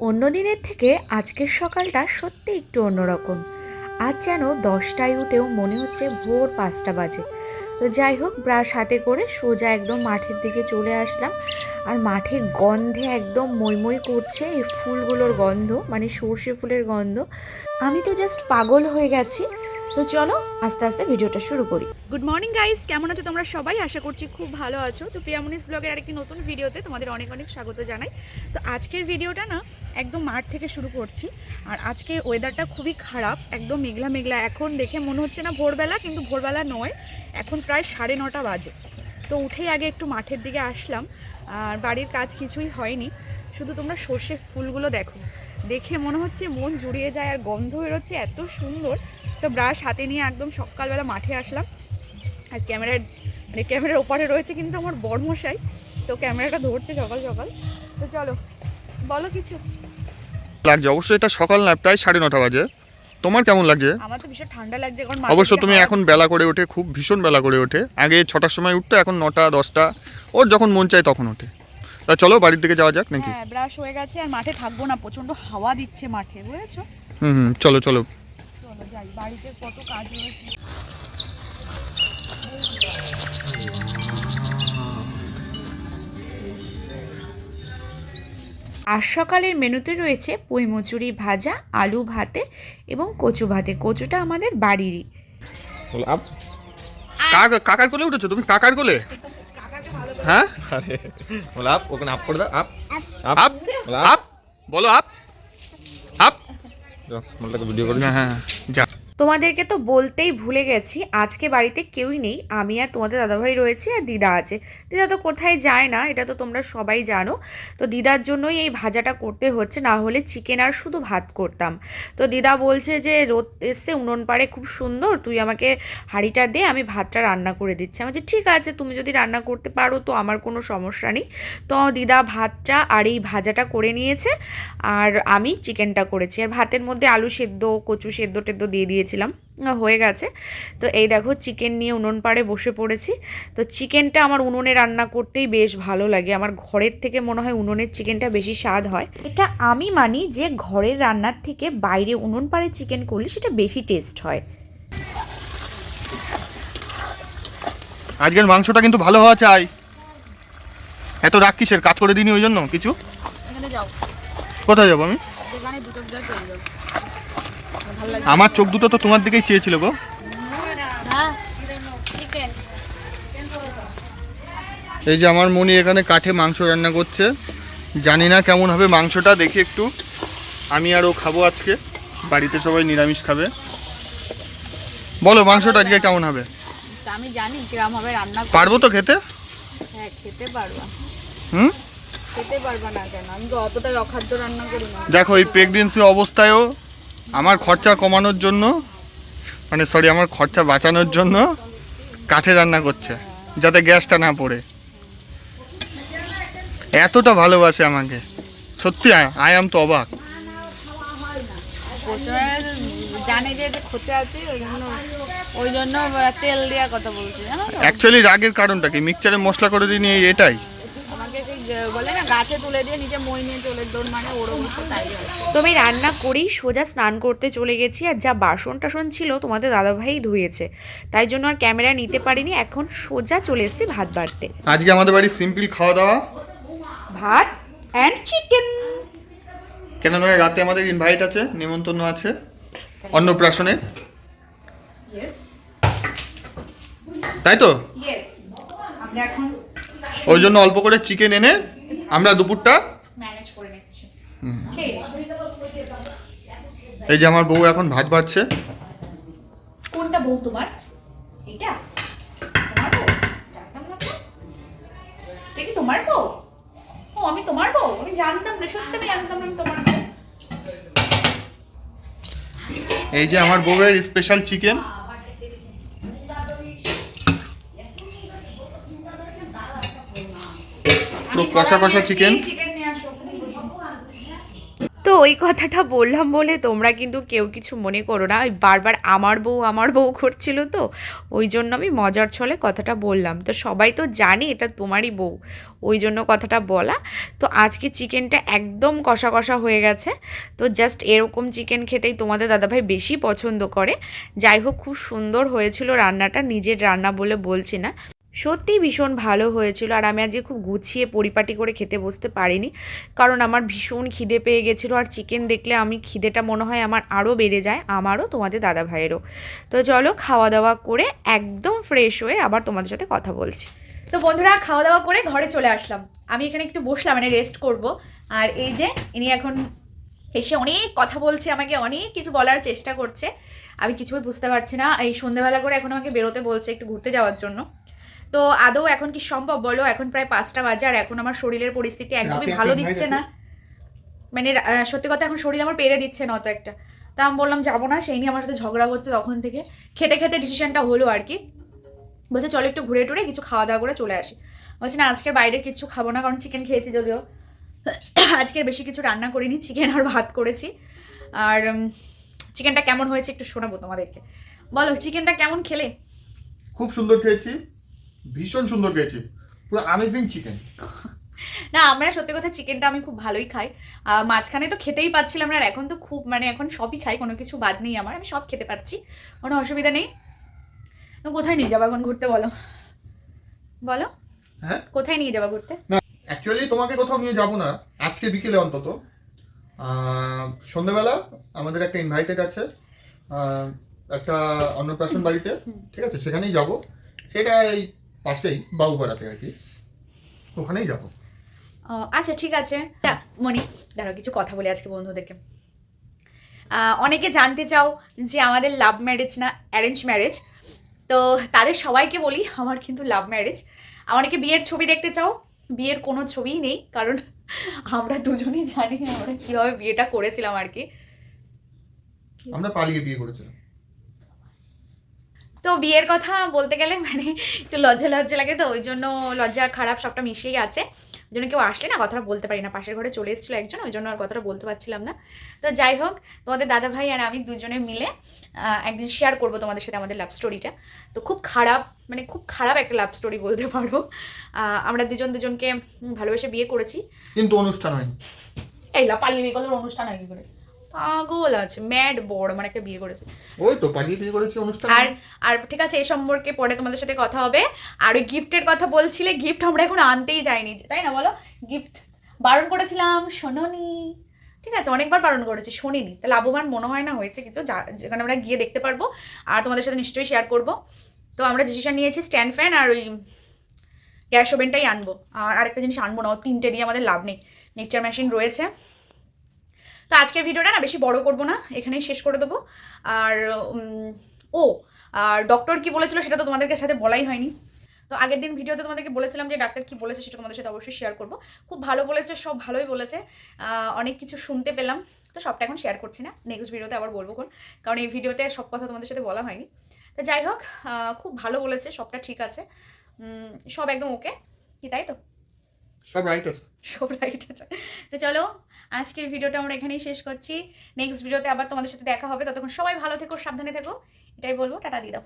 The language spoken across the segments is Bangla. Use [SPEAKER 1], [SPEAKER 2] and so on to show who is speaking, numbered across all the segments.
[SPEAKER 1] অন্য দিনের থেকে আজকের সকালটা সত্যি একটু অন্যরকম। আজ যেন দশটায় উঠেও মনে হচ্ছে ভোর পাঁচটা বাজে। তো যাই হোক, ব্রাশ হাতে করে সোজা একদম মাঠের দিকে চলে আসলাম। আর মাঠের গন্ধে একদম মইমই করছে এই ফুলগুলোর গন্ধ মানে সর্ষে ফুলের গন্ধ। আমি তো জাস্ট পাগল হয়ে গেছি। তো চলো আস্তে আস্তে ভিডিওটা শুরু করি।
[SPEAKER 2] গুড মর্নিং গাইস কেমন আছো তোমরা সবাই? আশা করছি খুব ভালো আছো। তো প্রিয়ামনিস ব্লগের আরেকটি নতুন ভিডিওতে তোমাদের অনেক অনেক স্বাগত জানাই। তো আজকের ভিডিওটা না একদম মাঠ থেকে শুরু করছি। আর আজকে ওয়েদারটা খুবই খারাপ, একদম মেঘলা মেঘলা। এখন দেখে মনে হচ্ছে না ভোরবেলা, কিন্তু ভোরবেলা নয়। এখন প্রায় সাড়ে নটা বাজে। তো উঠেই আগে একটু মাঠের দিকে আসলাম। আর বাড়ির কাজ কিছুই হয়নি। শুধু তোমরা সর্ষে ফুলগুলো দেখো। দেখে মনে হচ্ছে মন জুড়িয়ে যায় আর গন্ধ বেরোচ্ছে এত সুন্দর। তো ব্রাশ হাতে নিয়ে একদম সকালবেলা মাঠে আসলাম। আর ক্যামেরার মানে ক্যামেরার ওপারে রয়েছে কিন্তু আমার বড়মশাই তো ক্যামেরাটা ধরছে সকাল সকাল। তো চলো বলো কিছু।
[SPEAKER 3] লাগছে অবশ্যই এটা সকাল না প্রায় সাড়ে নটা বাজে। তোমার কেমন লাগছে?
[SPEAKER 2] আমার তো ভীষণ ঠান্ডা লাগছে কারণ
[SPEAKER 3] অবশ্য তুমি এখন বেলা করে ওঠে খুব ভীষণ বেলা করে ওঠে। আগে ছটার সময় উঠতো এখন নটা দশটা। ওর যখন মন চায় তখন ওঠে। তা চলো বাড়ির দিকে যাওয়া যাক নাকি?
[SPEAKER 2] হ্যাঁ ব্রাশ হয়ে গেছে আর মাঠে থাকব না প্রচণ্ড হাওয়া দিচ্ছে মাঠে বুঝেছ?
[SPEAKER 3] হুম হুম চলো চলো।
[SPEAKER 2] চলো যাই বাড়িতে কত কাজ রয়েছে।
[SPEAKER 1] আর সকালের মেনুতে রয়েছে পুঁই মুচুরি ভাজা আলু ভাতে এবং কচু ভাতে। কচুটা আমাদের বাড়িরই।
[SPEAKER 4] বলো আপ
[SPEAKER 3] কাকা কাকার কোলে উঠেছো? তুমি কাকার কোলে? হ্যাঁ?
[SPEAKER 4] আরে বলো আপ ওখানে আপ করে দাও আপ। আপ।
[SPEAKER 3] আপ আপ বলো আপ। আপ
[SPEAKER 4] মোলটাকে ভিডিও করে
[SPEAKER 3] হ্যাঁ হ্যাঁ যা।
[SPEAKER 1] তোমাদেরকে তো বলতেই ভুলে গেছি, আজকে বাড়িতে কেউই নেই, আমি আর তোমাদের দাদাভাই রয়েছি আর দিদা আছে। দিদা তো কোথায় যায় না, এটা তো তোমরা সবাই জানো। তো দিদার জন্যই এই ভাজাটা করতে হচ্ছে, না হলে চিকেন আর শুধু ভাত করতাম। তো দিদা বলছে যে, রোদ এসছে, উনুন পাড়ে খুব সুন্দর, তুই আমাকে হাঁড়িটা দে, আমি ভাতটা রান্না করে দিচ্ছি। আমি ঠিক আছে, তুমি যদি রান্না করতে পারো, তো আমার কোনো সমস্যা নেই। তো দিদা ভাতটা আর এই ভাজাটা করে নিয়েছে, আর আমি চিকেনটা করেছি। আর ভাতের মধ্যে আলু সেদ্ধ, কচু সেদ্ধ টেদ্ধ দিয়ে দিয়েছিলাম হয়ে গেছে। তো এই দেখো চিকেন নিয়ে উনুন পাড়ে বসে পড়েছি। তো চিকেনটা আমার উনুনে রান্না করতেই বেশ ভালো লাগে। আমার ঘরের থেকে মনে হয় উনুনের চিকেনটা বেশি স্বাদ হয়। এটা আমি মানি যে ঘরের রান্নার থেকে বাইরে উনুন পাড়ে চিকেন করলে সেটা বেশি টেস্ট হয়।
[SPEAKER 3] আজকের মাংসটা কিন্তু ভালো হওয়া চাই। এত রাগ কিসের? কাজ করে দিনি ওই জন্য কিছু? কোথায় যাব আমি
[SPEAKER 2] যেখানে দুটো যা চলে যাও ভালো লাগে
[SPEAKER 3] আমার চোখ দুটো তো তোমার দিকেই চেয়েছিল গো।
[SPEAKER 2] হ্যাঁ।
[SPEAKER 3] এই যে আমার মনি এখানে কাঠে মাংস রান্না করছে। জানি না কেমন হবে মাংসটা দেখি একটু। আমি আর ও খাব আজকে। বাড়িতে সবাই নিরামিষ খাবে। বলো মাংসটা আজকে কেমন হবে?
[SPEAKER 2] আমি জানি কিরম হবে রান্না।
[SPEAKER 3] পারব তো খেতে?
[SPEAKER 2] হ্যাঁ খেতে পারবা।
[SPEAKER 3] হুম?
[SPEAKER 2] খেতে পারবা না কেন? আমি তো অতটাই অখাদ্য রান্না করি না।
[SPEAKER 3] দেখো এই প্রেগনেন্সি অবস্থায়ও আমার খরচা কমানোর জন্য মানে সরি আমার খরচা বাঁচানোর জন্য কাঠে রান্না করছে যাতে গ্যাসটা না পড়ে। এতটা ভালোবাসে আমাকে। সত্যি আই আম তো অবাক।
[SPEAKER 2] জানে যে যে খোঁচা আছে ওই জন্য ওই জন্য তেল দেওয়া কথা বলছে
[SPEAKER 3] অ্যাকচুয়ালি রাগের কারণটা কি? মিক্সচারে মশলা করে দিই এটাই?
[SPEAKER 2] বলে না গাছে তুলে দিয়ে নিচে মই নিয়ে চলে দৌড় মানে বসে তাই
[SPEAKER 1] তো আমি রান্না করেই সোজা স্নান করতে চলে গেছি আর যা বাসন টাসন ছিল তোমাদের দাদাভাই ধুয়েছে। তাই জন্য আর ক্যামেরা নিতে পারিনি এখন সোজা চলে এসেছি ভাত বাড়তে।
[SPEAKER 3] আজকে আমাদের বাড়ি সিম্পল খাওয়া দাওয়া।
[SPEAKER 1] ভাত অ্যান্ড চিকেন
[SPEAKER 3] কেন নয় রাতে আমাদের ইনভাইট আছে নিমন্ত্রণ আছে অন্নপ্রাশনে। তাই তো?
[SPEAKER 1] আমরা এখন
[SPEAKER 3] ওই জন্য অল্প করে চিকেন এনে আমরা দুপুরটা এই যে আমার বউ এখন ভাত বাড়ছে।
[SPEAKER 1] কোনটা বউ তোমার? এটা তোমার বউ? তোমার ও আমি তোমার বউ? আমি জানতাম না সত্যি আমি জানতাম না আমি তোমার বউ।
[SPEAKER 3] এই যে আমার বউয়ের স্পেশাল চিকেন পুরো কষা কষা চিকেন
[SPEAKER 1] তো ওই কথাটা বললাম বলে তোমরা কিন্তু কেউ কিছু মনে করো না। ওই বারবার আমার বউ আমার বউ করছিল তো, ওই জন্য আমি মজার ছলে কথাটা বললাম। তো সবাই তো জানে এটা তোমারই বউ, ওই জন্য কথাটা বলা। তো আজকে চিকেনটা একদম কষা কষা হয়ে গেছে। তো জাস্ট এরকম চিকেন খেতেই তোমাদের দাদাভাই বেশি পছন্দ করে। যাই হোক, খুব সুন্দর হয়েছিল রান্নাটা, নিজের রান্না বলে বলছি না। সত্যিই ভীষণ ভালো হয়েছিল আর আমি আজকে খুব গুছিয়ে পরিপাটি করে খেতে বসতে পারিনি। কারণ আমার ভীষণ খিদে পেয়ে গেছিল আর চিকেন দেখলে আমি খিদেটা মনে হয় আমার আরও বেড়ে যায়, আমারও, তোমাদের দাদা ভাইয়েরও তো চলো খাওয়া দাওয়া করে একদম ফ্রেশ হয়ে আবার তোমাদের সাথে কথা বলছি।
[SPEAKER 2] তো বন্ধুরা, খাওয়া দাওয়া করে ঘরে চলে আসলাম। আমি এখানে একটু বসলাম মানে রেস্ট করব। আর এই যে, ইনি এখন এসে অনেক কথা বলছে আমাকে, অনেক কিছু বলার চেষ্টা করছে। আমি কিছুই বুঝতে পারছি না। এই সন্ধ্যেবেলা করে এখন আমাকে বেরোতে বলছে একটু ঘুরতে যাওয়ার জন্য। তো আদৌ এখন কি সম্ভব? বলো এখন প্রায় পাঁচটা বাজে আর এখন আমার শরীরের পরিস্থিতি একদমই ভালো দিচ্ছে না। মানে সত্যি কথা এখন শরীর আমার পেরে দিচ্ছে না অত একটা। তা আমি বললাম যাব না। সেই নিয়ে আমার সাথে ঝগড়া করছে তখন থেকে। খেতে খেতে ডিসিশনটা হলো আর কি। বলছে চলো একটু ঘুরে টুরে কিছু খাওয়া দাওয়া করে চলে আসি। বলছে না আজকের বাইরে কিছু খাব না কারণ চিকেন খেয়েছি যদিও। আজকের বেশি কিছু রান্না করিনি চিকেন আর ভাত করেছি। আর চিকেনটা কেমন হয়েছে একটু শোনাবো তোমাদেরকে। বলো চিকেনটা কেমন খেলে?
[SPEAKER 3] খুব সুন্দর খেয়েছি। ভীষণ সুন্দর খেয়েছি পুরো আমেজিং চিকেন
[SPEAKER 2] না আমরা সত্যি কথা চিকেনটা আমি খুব ভালোই খাই। মাঝখানে তো খেতেই পাচ্ছিলাম না আর এখন তো খুব মানে এখন সবই খাই কোনো কিছু বাদ নেই আমার আমি সব খেতে পারছি। কোনো অসুবিধা নেই। তো কোথায় নিয়ে যাব এখন ঘুরতে বলো? বলো।
[SPEAKER 3] হ্যাঁ?
[SPEAKER 2] কোথায় নিয়ে যাব ঘুরতে?
[SPEAKER 3] অ্যাকচুয়ালি তোমাকে কোথাও নিয়ে যাব না। আজকে বিকেলে অন্তত। সন্ধ্যাবেলা আমাদের একটা ইনভাইটেড আছে। একটা অন্নপ্রাশন বাড়িতে। ঠিক আছে সেখানেই যাব। সেটা এই পাশেই বাবুপাড়াতে আর কি। ওখানেই যাব।
[SPEAKER 2] আচ্ছা ঠিক আছে। মনি দাঁড়াও কিছু কথা বলি আজকে বন্ধুদেরকে। অনেকে জানতে চাও যে আমাদের লাভ ম্যারেজ না অ্যারেঞ্জ ম্যারেজ তো তাদের সবাইকে বলি আমার কিন্তু লাভ ম্যারেজ অনেকে বিয়ের ছবি দেখতে চাও বিয়ের কোনো ছবিই নেই কারণ আমরা দুজনেই জানি আমরা কীভাবে বিয়েটা করেছিলাম আর কি।
[SPEAKER 3] আমরা পালিয়ে বিয়ে করেছিলাম।
[SPEAKER 2] তো বিয়ের কথা বলতে গেলে মানে একটু লজ্জা লজ্জা লাগে তো ওই জন্য লজ্জা খারাপ সবটা মিশেই আছে। ওই জন্য কেউ আসলে না কথাটা বলতে পারি না। পাশের ঘরে চলে এসেছিল একজন ওই জন্য আর কথাটা বলতে পারছিলাম না। তো যাই হোক তোমাদের দাদা ভাই আর আমি দুজনে মিলে একদিন শেয়ার করব তোমাদের সাথে আমাদের লাভ স্টোরিটা তো খুব খারাপ মানে খুব খারাপ একটা লাভ স্টোরি বলতে পারো। আমরা দুজন দুজনকে ভালোবেসে বিয়ে করেছি।
[SPEAKER 3] কিন্তু অনুষ্ঠান হয়নি।
[SPEAKER 2] এই লা পালিয়ে বিয়ে অনুষ্ঠান আগে করে? পাগল আছে ম্যাড বড় মানে একটা বিয়ে করেছে।
[SPEAKER 3] ওই তো পালিয়ে বিয়ে করেছি অনুষ্ঠান।
[SPEAKER 2] আর আর ঠিক আছে এই সম্পর্কে পরে তোমাদের সাথে কথা হবে। আর ওই গিফটের কথা বলছিলে গিফট আমরা এখন আনতেই যাইনি তাই না বলো? গিফট বারণ করেছিলাম শোনোনি ঠিক আছে অনেকবার বারণ করেছি শোনিনি। তা লাভবান মনে হয় না হয়েছে কিছু যা যেখানে আমরা গিয়ে দেখতে পারব। আর তোমাদের সাথে নিশ্চয়ই শেয়ার করব। তো আমরা ডিসিশন নিয়েছি স্ট্যান্ড ফ্যান আর ওই গ্যাস ওভেনটাই আনব। আর আরেকটা জিনিস আনব না ও তিনটে দিয়ে আমাদের লাভ নেই। মিক্সচার মেশিন রয়েছে। তো আজকের ভিডিওটা না বেশি বড় করব না, এখানেই শেষ করে দেবো। আর ও, আর ডক্টর কি বলেছিল সেটা তো তোমাদেরকে সাথে বলাই হয়নি। তো আগের দিন ভিডিওতে তোমাদেরকে বলেছিলাম যে ডাক্তার কি বলেছে সেটা তোমাদের সাথে অবশ্যই শেয়ার করব। খুব ভালো বলেছে, সব ভালোই বলেছে। অনেক কিছু শুনতে পেলাম। তো সবটা এখন শেয়ার করছি না নেক্সট ভিডিওতে আবার বলব কোন, কারণ এই ভিডিওতে সব কথা তোমাদের সাথে বলা হয়নি। তো যাই হোক খুব ভালো বলেছে, সবটা ঠিক আছে। সব একদম ওকে কি তাই তো?
[SPEAKER 3] সব রাইট আছে।
[SPEAKER 2] সব রাইট আছে। তো চলো, আজকের ভিডিওটা আমরা এখানেই শেষ করছি। নেক্সট ভিডিওতে আবার তোমাদের সাথে দেখা হবে। ততক্ষণ সবাই ভালো থেকো, সাবধানে থেকো। এটাই বলব। টাটা দিয়ে দাও।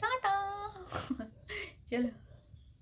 [SPEAKER 2] টাটা! চলো।